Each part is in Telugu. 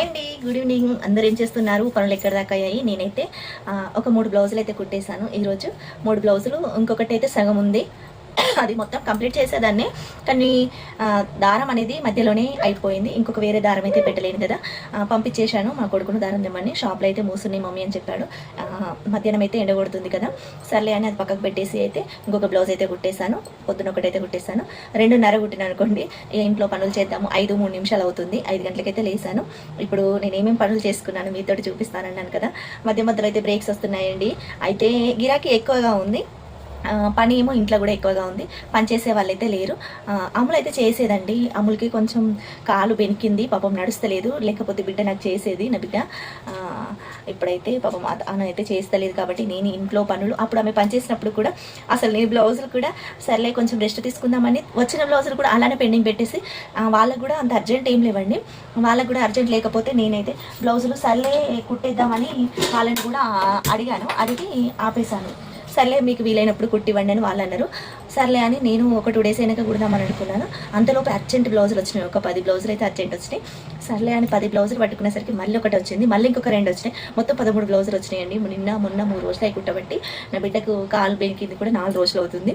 హాయ్ అండి. గుడ్ ఈవినింగ్ అందరు ఏం చేస్తున్నారు? పనులు ఎక్కడ దాకా అయ్యాయి? నేనైతే ఒక మూడు బ్లౌజులు అయితే కుట్టేశాను. ఈరోజు మూడు బ్లౌజులు ఇంకొకటి అయితే సగం ఉంది. అది మొత్తం కంప్లీట్ చేసేదాన్ని. కానీ దారం అనేది మధ్యలోనే అయిపోయింది. ఇంకొక వేరే దారం అయితే పెట్టలేను కదా. పంపించేశాను. మా కొడుకును దారం తెమ్మని షాప్లో అయితే మూసున్నాయి మమ్మీ అని చెప్పాడు. మధ్యాహ్నం అయితే ఎండగొడుతుంది కదా. సర్లే అని అది పక్కకు పెట్టేసి అయితే ఇంకొక బ్లౌజ్ అయితే కుట్టేశాను. పొద్దున ఒకటైతే కుట్టేశాను. రెండున్నర కుట్టిన అనుకోండి ఇంట్లో పనులు చేద్దాము. ఐదు మూడు నిమిషాలు అవుతుంది. ఐదు గంటలకైతే లేసాను. ఇప్పుడు నేను ఏమేమి పనులు చేసుకున్నాను మీతో చూపిస్తానన్నాను కదా. మధ్య మధ్యలో అయితే బ్రేక్స్ వస్తున్నాయండి. అయితే గిరాకీ ఎక్కువగా ఉంది. పని ఏమో ఇంట్లో కూడా ఎక్కువగా ఉంది. పని చేసే వాళ్ళైతే లేరు. ఆ, అమ్ములు అయితే చేసేదండి. అమ్ములకి కొంచెం కాలు బెనికింది. పాపం నడుస్తలేదు. లేకపోతే బిడ్డ నాకు చేసేది నా బిడ్డ. ఇప్పుడైతే పాపం అత- అయితే చేస్తలేదు కాబట్టి నేను ఇంట్లో పనులు అప్పుడు ఆమె పని చేసినప్పుడు కూడా అసలు నేను బ్లౌజులు కూడా సర్లే కొంచెం రెస్ట్ తీసుకుందామని వచ్చిన బ్లౌజులు కూడా అలానే పెండింగ్ పెట్టేసి వాళ్ళకు కూడా అంత అర్జెంట్ ఏం లేవండి. వాళ్ళకు కూడా అర్జెంట్ లేకపోతే నేనైతే బ్లౌజులు సర్లే కుట్టేద్దామని వాళ్ళని కూడా అడిగాను. అడిగి ఆపేశాను. సర్లే మీకు వీలైనప్పుడు కుట్టివ్వండి అని వాళ్ళు అన్నారు. సర్లే అని నేను ఒక టూ డేస్ అయినాక కుడదామని అనుకున్నాను. అంతలోపు అర్జెంట్ బ్లౌజులు వచ్చినాయి. ఒక పది బ్లౌజులు అయితే అర్జెంట్ వచ్చినాయి. సర్లే అని పది బ్లౌజులు పట్టుకునేసరికి మళ్ళీ ఒకటి వచ్చింది. మళ్ళీ ఇంకొక రెండు వచ్చినాయి. మొత్తం పదమూడు బ్లౌజులు వచ్చినాయండి. నిన్న మొన్న మూడు రోజులు అయి కుట్టబట్టి నా బిడ్డకు కాలు బెనికింది కూడా నాలుగు రోజులు అవుతుంది.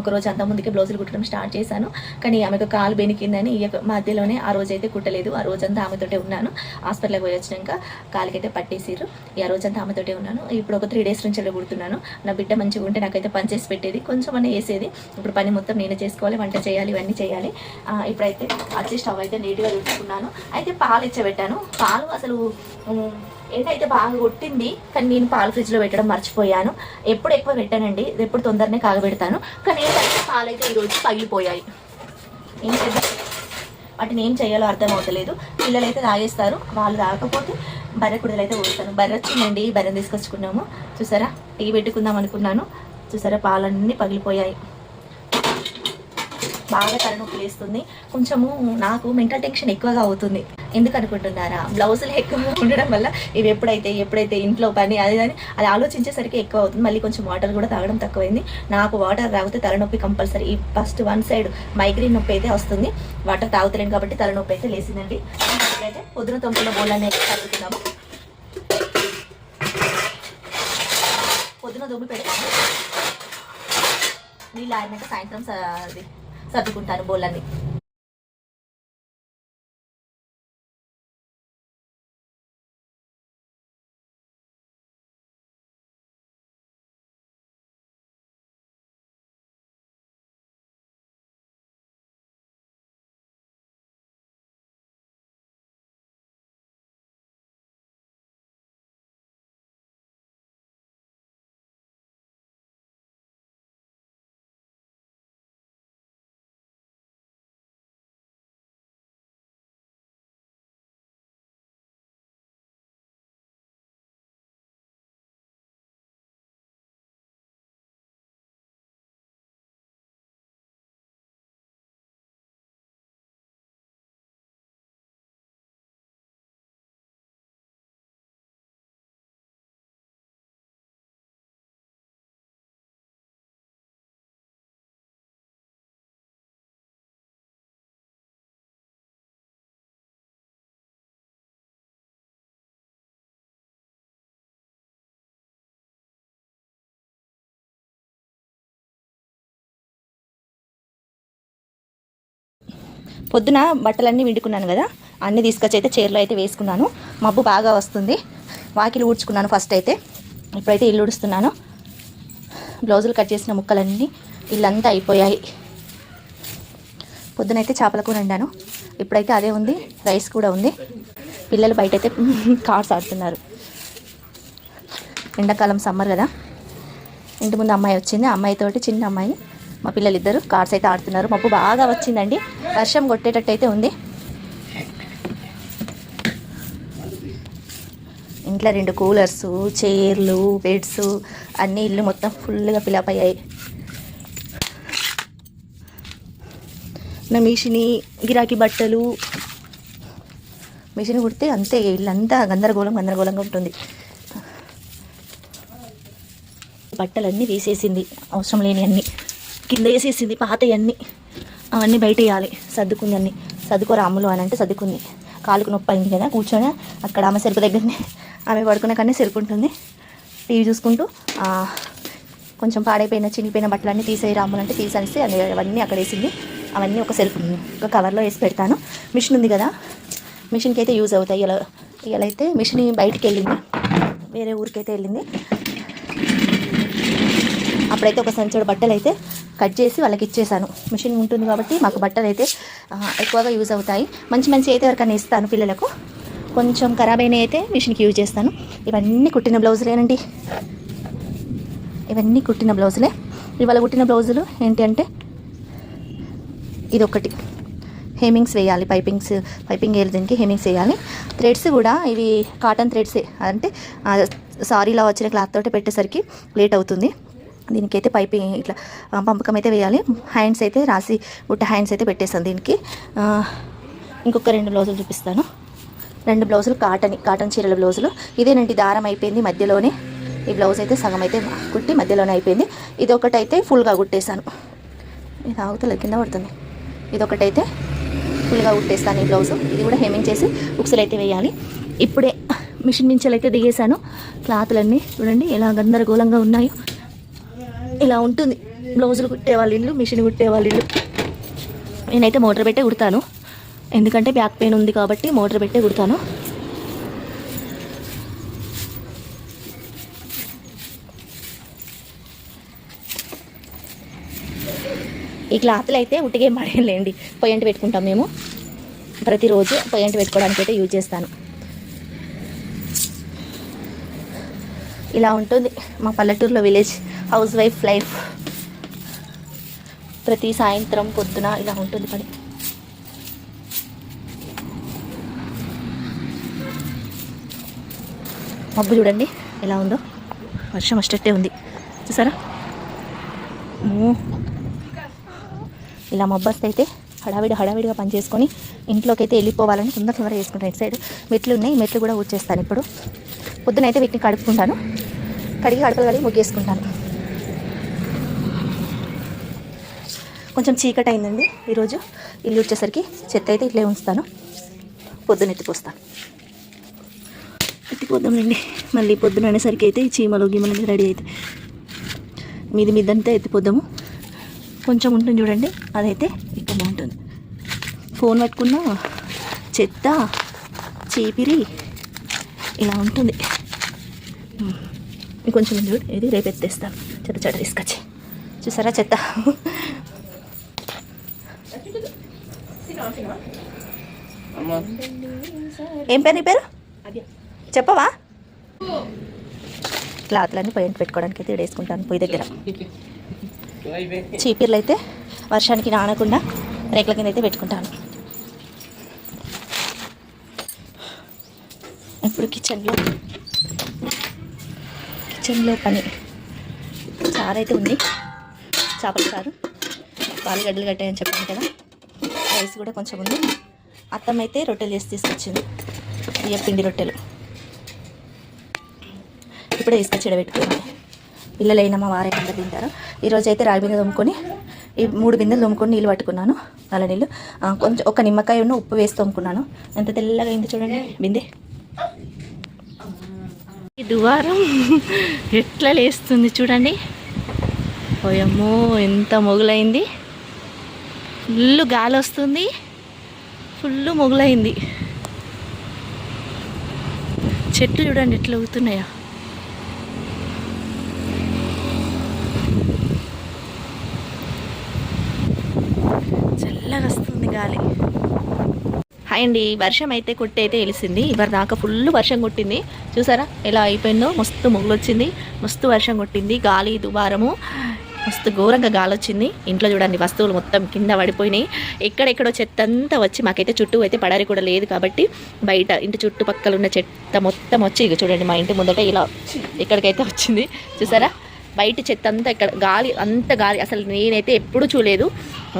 ఒక రోజు అంత ముందుకే బ్లౌజులు కుట్టడం స్టార్ట్ చేశాను. కానీ ఆమెకు కాలు బెనికిందని ఈ మధ్యలోనే ఆ రోజు అయితే కుట్టలేదు. ఆ రోజంతా ఆమెతోటే ఉన్నాను. హాస్పిటల్కి పోయి వచ్చినాక కాలికైతే పట్టేసిర్రు. ఈ ఆ రోజంతా ఆమెతోటే ఉన్నాను. ఇప్పుడు ఒక త్రీ డేస్ నుంచి అలా కుడుతున్నాను. నా బిడ్డ మంచిగా ఉంటే నాకైతే పని చేసి పెట్టేది. కొంచెం అనే వేసేది ఇప్పుడు పని మొత్తం నేనే చేసుకోవాలి. వంట చేయాలి ఇవన్నీ చేయాలి. ఇప్పుడైతే వచ్చి స్టవ్ అయితే నీట్గా చూసుకున్నాను అయితే పాలు ఇచ్చబెట్టాను. పాలు అసలు ఏదైతే బాగా కొట్టింది కానీ నేను పాలు ఫ్రిడ్జ్లో పెట్టడం మర్చిపోయాను. ఎప్పుడు ఎక్కువ పెట్టానండి ఎప్పుడు తొందరనే కాగబెడతాను. కానీ ఏంటంటే పాలు అయితే ఈరోజు పగిలిపోయాయి. ఏం చేద్దాం? వాటిని ఏం చేయాలో అర్థం అవుతలేదు పిల్లలు అయితే తాగేస్తారు వాళ్ళు తాగకపోతే బర్రె కుడుదలు అయితే పోస్తాను బర్రె వచ్చిందండి బర్రెని తీసుకొచ్చుకున్నాము. చూసారా? టీ పెట్టుకుందాం అనుకున్నాను. చూసారా? పాలన్నీ పగిలిపోయాయి. బాగా తలనొప్పి లేస్తుంది. కొంచెము నాకు మెంటల్ టెన్షన్ ఎక్కువగా అవుతుంది. ఎందుకు అనుకుంటున్నారా? బ్లౌజులు ఎక్కువగా ఉండడం వల్ల ఇవి ఎప్పుడైతే ఎప్పుడైతే ఇంట్లో పని అది అని అది ఆలోచించేసరికి ఎక్కువ అవుతుంది. మళ్ళీ కొంచెం వాటర్ కూడా తాగడం తక్కువైంది. నాకు వాటర్ తాగితే తలనొప్పి కంపల్సరీ. ఈ ఫస్ట్ వన్ సైడ్ మైగ్రేన్ నొప్పి అయితే వస్తుంది. వాటర్ తాగుతలేను కాబట్టి తలనొప్పి అయితే లేచిందండి. అయితే పొద్దున తొమ్మిదిలో బోళ్ళని అయితే చదువుతున్నాము పొద్దున దుమ్మి పెడతాము. నీళ్ళు ఆడినాక సాయంత్రం అది సర్దుకుంటాను బోళ్ళని పొద్దున బట్టలన్నీ విండుకున్నాను కదా అన్నీ తీసుకొచ్చి అయితే చీరలో అయితే వేసుకున్నాను. మబ్బు బాగా వస్తుంది. వాకిలు ఊడ్చుకున్నాను ఫస్ట్ అయితే. ఇప్పుడైతే ఇల్లు ఊడుస్తున్నాను. బ్లౌజులు కట్ చేసిన ముక్కలన్నీ ఇల్లంతా అయిపోయాయి. పొద్దునైతే చేపల కూర వండాను. ఇప్పుడైతే అదే ఉంది రైస్ కూడా ఉంది. పిల్లలు బయట అయితే కార్స్ ఆడుతున్నారు. ఎండాకాలం సమ్మర్ కదా. ఇంటి ముందు అమ్మాయి వచ్చింది. అమ్మాయితోటి చిన్న అమ్మాయిని మా పిల్లలు ఇద్దరు కార్స్ అయితే ఆడుతున్నారు. మబ్బు బాగా వచ్చిందండి. వర్షం కొట్టేటట్టు అయితే ఉంది. ఇంట్లో రెండు కూలర్స్ చైర్లు బెడ్స్ అన్నీ ఇల్లు మొత్తం ఫుల్గా ఫిలప్ అయ్యాయి. నా మిషిని గిరాకీ బట్టలు. మిషన్ కుడితే అంతే ఇల్లంతా గందరగోళం గందరగోళంగా ఉంటుంది. బట్టలన్నీ వేసేసింది. అవసరం లేని అన్ని. కింద వేసేసింది పాతవి అన్నీ అవన్నీ బయట వేయాలి సర్దుకుంది అన్ని సర్దుకోరా అమ్ములు అని అంటే సర్దుకుంది. కాలుకు నొప్పి అయింది కదా కూర్చొని అక్కడ ఆమె సెరుపు దగ్గరనే ఆమె పడుకునే కానీ సెరుకుంటుంది టీవీ చూసుకుంటూ కొంచెం పాడైపోయిన చినిగిపోయిన బట్టలన్నీ తీసేయి రాములంటే తీసేసి అవన్నీ అక్కడ వేసింది. అవన్నీ ఒక సెల్ఫ్ ఒక కవర్లో వేసి పెడతాను. మిషన్ ఉంది కదా మిషన్కి అయితే యూజ్ అవుతాయి. ఇలా ఇలా అయితే మిషన్ బయటికి వెళ్ళింది వేరే ఊరికైతే వెళ్ళింది. అప్పుడైతే ఒక సంచుడు బట్టలు అయితే కట్ చేసి వాళ్ళకి ఇచ్చేసాను. మిషన్ ఉంటుంది కాబట్టి మాకు బట్టలు అయితే ఎక్కువగా యూజ్ అవుతాయి. మంచి మంచి అయితే ఎవరికైనా ఇస్తాను పిల్లలకు. కొంచెం ఖరాబ్ అయినవి అయితే మిషన్కి యూజ్ చేస్తాను. ఇవన్నీ కుట్టిన బ్లౌజులేనండి. ఇవన్నీ కుట్టిన బ్లౌజులే. ఇవాళ కుట్టిన బ్లౌజులు ఏంటి అంటే ఇదొకటి హేమింగ్స్ వేయాలి పైపింగ్స్ పైపింగ్ వేయాలి దీనికి హేమింగ్స్ వేయాలి. థ్రెడ్స్ కూడా ఇవి కాటన్ థ్రెడ్సే. అంటే సారీలో వచ్చిన క్లాత్ తోటి పెట్టేసరికి లేట్ అవుతుంది. దీనికైతే పైపింగ్ ఇట్లా పంపకం అయితే వేయాలి. హ్యాండ్స్ అయితే రాసి బుట్ట హ్యాండ్స్ అయితే పెట్టేస్తాను దీనికి. ఇంకొక రెండు బ్లౌజులు చూపిస్తాను. రెండు బ్లౌజులు కాటన్ కాటన్ చీరల బ్లౌజులు. ఇదేనండి దారం అయిపోయింది మధ్యలోనే. ఈ బ్లౌజ్ అయితే సగం అయితే కుట్టి మధ్యలోనే అయిపోయింది. ఇది ఒకటైతే ఫుల్గా కుట్టేశాను. ఇది ఆగుతలే కింద పడుతుంది. ఇదొకటైతే ఫుల్గా కుట్టేస్తాను ఈ బ్లౌజ్. ఇది కూడా హెమింగ్ చేసి ఉక్సులు అయితే వేయాలి. ఇప్పుడే మిషన్ మించలు అయితే దిగేశాను. క్లాతులన్నీ చూడండి ఎలా గందరగోళంగా ఉన్నాయో. ఇలా ఉంటుంది. బ్లౌజులు కుట్టే వాళ్ళ ఇల్లు మిషన్ కుట్టే వాళ్ళ ఇల్లు. నేనైతే మోటార్ పెట్టే కుడతాను. ఎందుకంటే బ్యాక్ పెయిన్ ఉంది కాబట్టి మోటార్ పెట్టే కుడతాను. ఈ క్లాత్లు అయితే ఉట్టిగే పడేయండి పొయ్యంటి పెట్టుకుంటాం మేము. ప్రతిరోజు పొయ్యంటి పెట్టుకోవడానికి అయితే యూజ్ చేస్తాను. ఇలా ఉంటుంది మా పల్లెటూరులో విలేజ్ హౌస్ వైఫ్ లైఫ్. ప్రతి సాయంత్రం పొద్దున ఇలా ఉంటుంది పని. మబ్బు చూడండి ఎలా ఉందో. వర్షం అష్టట్టే ఉంది. చూసారా? ఇలా మొబ్బస్తు అయితే హడావిడి హడావిడిగా పని చేసుకొని ఇంట్లోకి అయితే వెళ్ళిపోవాలని తొందర తొందర చేసుకుంటాను. ఇటు సైడ్ మెట్లు ఉన్నాయి మెట్లు కూడా ఊడ్చేస్తాను ఇప్పుడు. పొద్దునైతే వీటిని కడుపుకుంటాను కడిగి కడపలు కడిగి ముగ్గేసుకుంటాను. కొంచెం చీకటి అయిందండి ఈరోజు. ఇల్లు వచ్చేసరికి చెత్త అయితే ఇట్లే ఉంచుతాను. పొద్దున ఎత్తిపోస్తాను ఎత్తిపోద్దామండి మళ్ళీ పొద్దున అనేసరికి అయితే చీమలో చీమలు గిమలు రెడీ అయితే. మీది మీదంతా ఎత్తిపోద్దాము కొంచెం ఉంటుంది చూడండి. అదైతే ఇక్కడ ఉంటుంది. ఫోన్ పట్టుకున్న చెత్త చీపిరి ఇలా ఉంటుంది. కొంచెం ఇంకొంచెం చూడు. ఇది రేపు ఎత్తేస్తాను. చెత్త చెడ తీసుకొచ్చి. చూసారా చెత్త? ఏం పేరు నీ పేరు? చెప్పవా? క్లాత్లన్నీ పొయ్యి పెట్టుకోవడానికి అయితే వేసుకుంటాను పొయ్యి దగ్గర. చీపీర్లు అయితే వర్షానికి నానకుండా రేకుల కింద అయితే పెట్టుకుంటాను. ఇప్పుడు కిచెన్లో కిచెన్లో పని. చారు అయితే ఉంది. చేపల చారు పాలుగడ్డలు కట్టాయని చెప్పాను కదా. రైస్ కూడా కొంచెం ఉంది. అత్తమ్మ అయితే రొట్టెలు చేసి తీసుకొచ్చింది. బియ్య పిండి రొట్టెలు. ఇప్పుడే తీసుకొచ్చి పెట్టుకుంది పిల్లలైన మా వారే అందరు తింటారు. ఈరోజు అయితే రాగి బిందె తోముకొని ఈ మూడు బిందెలు తోముకొని నీళ్ళు పట్టుకున్నాను. నల్ల నీళ్ళు. కొంచెం ఒక నిమ్మకాయ ఉన్న ఉప్పు వేసి తోముకున్నాను. ఎంత తెల్లగా అయింది చూడండి. బిందె. ఈ దువారం ఎట్లా లేస్తుంది చూడండి. ఓయమ్మో ఎంత మొగులైంది. ఫుల్ గాలి వస్తుంది. ఫుల్ మొగులైంది. చెట్లు చూడండి ఎట్లా ఊగుతున్నాయో. చల్లగా వస్తుంది గాలి. హాయ్ అండి వర్షం అయితే కొట్టి అయితే వెలిసింది. ఇవరి దాకా ఫుల్ వర్షం కొట్టింది. చూసారా? ఎలా అయిపోయిందో? మస్తు మొగులు వచ్చింది మస్తు వర్షం కొట్టింది. గాలి దుబారము. మస్తు ఘోరంగా గాలి వచ్చింది ఇంట్లో చూడండి వస్తువులు మొత్తం కింద పడిపోయినాయి. ఎక్కడెక్కడో చెత్త అంతా వచ్చి మాకైతే చుట్టూ అయితే పడారి కూడా లేదు కాబట్టి బయట ఇంటి చుట్టుపక్కల ఉన్న చెత్త మొత్తం వచ్చి ఇక చూడండి మా ఇంటి ముందట ఇలా ఇక్కడికైతే వచ్చింది. చూసారా? బయట చెత్త అంతా ఇక్కడ గాలి అంత గాలి అసలు నేనైతే ఎప్పుడూ చూడలేదు.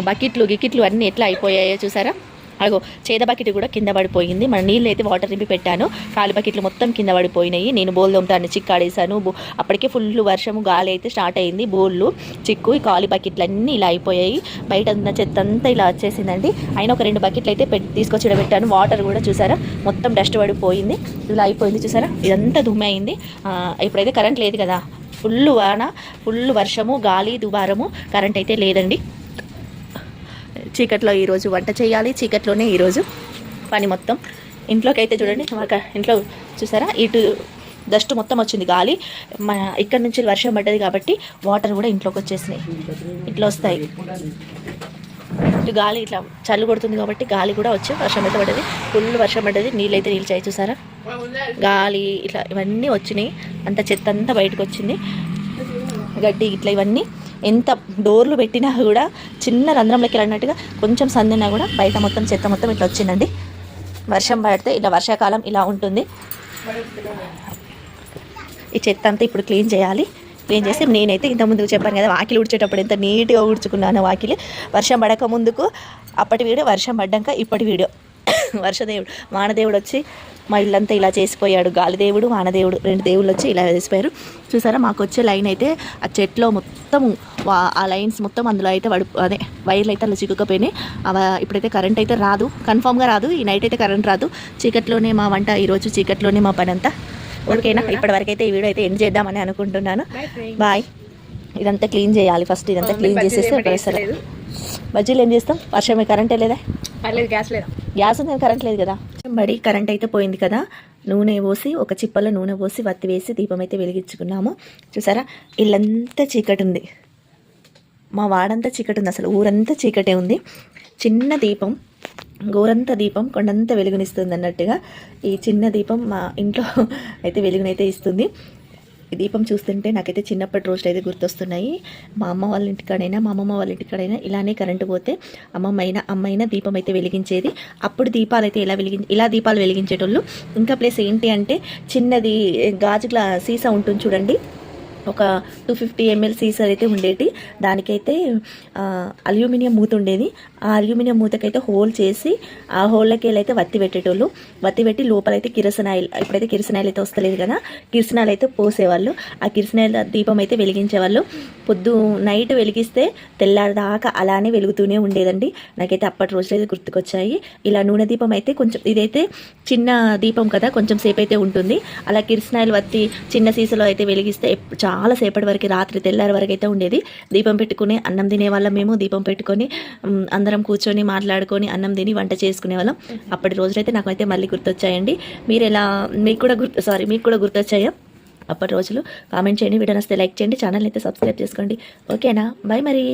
బకెట్లు గికెట్లు అన్నీ ఎట్లా అయిపోయాయో చూసారా? అగో చేద బకెట్ కూడా కింద పడిపోయింది. మన నీళ్ళు అయితే వాటర్ నింపి పెట్టాను. కాలి బకెట్లు మొత్తం కింద పడిపోయినాయి. నేను బోల్ దొమ్ముతాను చిక్కాడేశాను బో- అప్పటికే ఫుల్ వర్షము గాలి అయితే స్టార్ట్ అయింది. బోళ్ళు చిక్కు ఈ కాలి బకెట్లు అన్నీ ఇలా అయిపోయాయి. బయట ఉన్న చెత్త అంతా ఇలా వచ్చేసిందండి. అయినా ఒక రెండు బకెట్లు అయితే పెట్టి తీసుకొచ్చి పెట్టాను. వాటర్ కూడా చూసారా? మొత్తం డస్ట్ పడిపోయింది. ఇలా అయిపోయింది చూసారా? ఇదంతా దుమ్మె అయింది ఇప్పుడైతే కరెంట్ లేదు కదా. ఫుల్ వాన ఫుల్ వర్షము గాలి దుబారము కరెంట్ అయితే లేదండి. చీకట్లో ఈరోజు వంట చేయాలి. చీకట్లోనే ఈరోజు పని మొత్తం. ఇంట్లోకి అయితే చూడండి మాకు ఇంట్లో చూసారా? ఇటు డస్ట్ మొత్తం వచ్చింది గాలి. మన ఇక్కడ నుంచి వర్షం పడ్డది కాబట్టి వాటర్ కూడా ఇంట్లోకి వచ్చేసినాయి. ఇట్లా వస్తాయి. ఇటు గాలి ఇట్లా చల్లు కొడుతుంది కాబట్టి గాలి కూడా వచ్చి వర్షం అయితే పడ్డది. ఫుల్ వర్షం పడ్డది. నీళ్ళు అయితే నిలిచాయి చూసారా? గాలి ఇట్లా ఇవన్నీ వచ్చినాయి. అంత చెత్త అంతా బయటకు వచ్చింది. గడ్డి ఇట్లా ఇవన్నీ ఎంత డోర్లు పెట్టినా కూడా చిన్న రంధ్రంలోకి వెళ్ళినట్టుగా కొంచెం సందినా కూడా బయట మొత్తం చెత్త మొత్తం ఇట్లా వచ్చిందండి. వర్షం పడితే ఇలా వర్షాకాలం ఇలా ఉంటుంది. ఈ చెత్త అంతా ఇప్పుడు క్లీన్ చేయాలి. క్లీన్ చేసి నేనైతే ఇంత ముందుకు చెప్పాను కదా వాకిలి ఉడిచేటప్పుడు ఎంత నీట్గా ఉడుచుకున్నాను వాకిలి. వర్షం పడక ముందుకు అప్పటి వీడియో వర్షం పడ్డాక ఇప్పటి వీడియో. వర్షదేవుడు వానదేవుడు వచ్చి మా ఇల్లంతా ఇలా చేసిపోయాడు. గాలిదేవుడు వానదేవుడు రెండు దేవుళ్ళు వచ్చి ఇలా చేసిపోయారు. చూసారా? మాకు వచ్చే లైన్ అయితే ఆ చెట్లో మొత్తము ఆ లైన్స్ మొత్తం అందులో అయితే పడి అదే వైర్లు అయితే అలా చిక్కుకపోయినాయి. అవ ఇప్పుడైతే కరెంట్ అయితే రాదు. కన్ఫామ్గా రాదు. ఈ నైట్ అయితే కరెంట్ రాదు. చీకట్లోనే మా వంట ఈరోజు చీకట్లోనే మా పని అంతా ఓకేనా? ఇప్పటి వరకు అయితే ఈ వీడియో అయితే ఎండ్ చేద్దామని అనుకుంటున్నాను. బాయ్. ఇదంతా క్లీన్ చేయాలి ఫస్ట్. ఇదంతా క్లీన్ చేసేసి బజ్జీలు ఏం చేస్తాం? వర్షమే కరెంటే లేదా? పర్లేదు గ్యాస్ లేదా? గ్యాస్ ఉంది కరెంట్ లేదు కదా. బడి కరెంట్ అయితే పోయింది కదా. నూనె పోసి ఒక చిప్పలో నూనె పోసి వత్తి వేసి దీపం అయితే వెలిగించుకున్నాము. చూసారా? ఇల్లంతా చీకటి ఉంది. మా వాడంతా చీకటి ఉంది అసలు. ఊరంతా చీకటే ఉంది. చిన్న దీపం గోరంత దీపం కొండంత వెలుగునిస్తుంది అన్నట్టుగా ఈ చిన్న దీపం మా ఇంట్లో అయితే వెలుగునైతే ఇస్తుంది. దీపం చూస్తుంటే నాకైతే చిన్నప్పటి రోజులు అయితే గుర్తొస్తున్నాయి. మా అమ్మ వాళ్ళ ఇంటికాడైనా మా అమ్మమ్మ వాళ్ళ ఇంటికాడైనా ఇలానే కరెంటు పోతే అమ్మమ్మ అయినా అమ్మ అయినా దీపం అయితే వెలిగించేది. అప్పుడు దీపాలు అయితే ఇలా వెలిగి ఇలా దీపాలు వెలిగించేటోళ్ళు. ఇంకా ప్లేస్ ఏంటి అంటే చిన్నది గాజు గ్లా సీసా ఉంటుంది చూడండి. ఒక టూ ఫిఫ్టీ ఎంఎల్ సీసర్ అయితే ఉండేటి. దానికైతే అల్యూమినియం మూత ఉండేది. ఆ అల్యూమినియం మూతకైతే హోల్ చేసి ఆ హోల్లోకి అయితే వత్తి పెట్టేటోళ్ళు. వత్తి పెట్టి లోపలైతే కిరసన ఆయిల్ ఇప్పుడైతే కిరసన ఆయిల్ అయితే వస్తలేదు కదా కిరసనాయిల్ అయితే పోసేవాళ్ళు. ఆ కిరసనాయిల్ దీపం అయితే వెలిగించేవాళ్ళు. పొద్దు నైట్ వెలిగిస్తే తెల్లారిదాకా అలానే వెలుగుతూనే ఉండేదండి. నాకైతే అప్పటి రోజులైతే గుర్తుకొచ్చాయి. ఇలా నూనె దీపం అయితే కొంచెం ఇదైతే చిన్న దీపం కదా కొంచెం సేపు అయితే ఉంటుంది. అలా కిరసనాయిల్ వత్తి చిన్న సీసాలో అయితే వెలిగిస్తే చాలా సేపటి వరకు రాత్రి తెల్లారి వరకు అయితే ఉండేది. దీపం పెట్టుకుని అన్నం తినే వాళ్ళం మేము. దీపం పెట్టుకొని అందరం కూర్చొని మాట్లాడుకొని అన్నం తిని వంట చేసుకునే వాళ్ళం అప్పటి రోజులైతే నాకైతే మళ్ళీ గుర్తొచ్చాయండి. మీరు ఎలా మీకు కూడా గుర్తు సారీ మీకు కూడా గుర్తొచ్చాయా? అప్పటి రోజులు. కామెంట్ చేయండి వీడియో నస్తే లైక్ చేయండి ఛానల్ అయితే సబ్స్క్రైబ్ చేసుకోండి. ఓకేనా? బాయ్ మరి.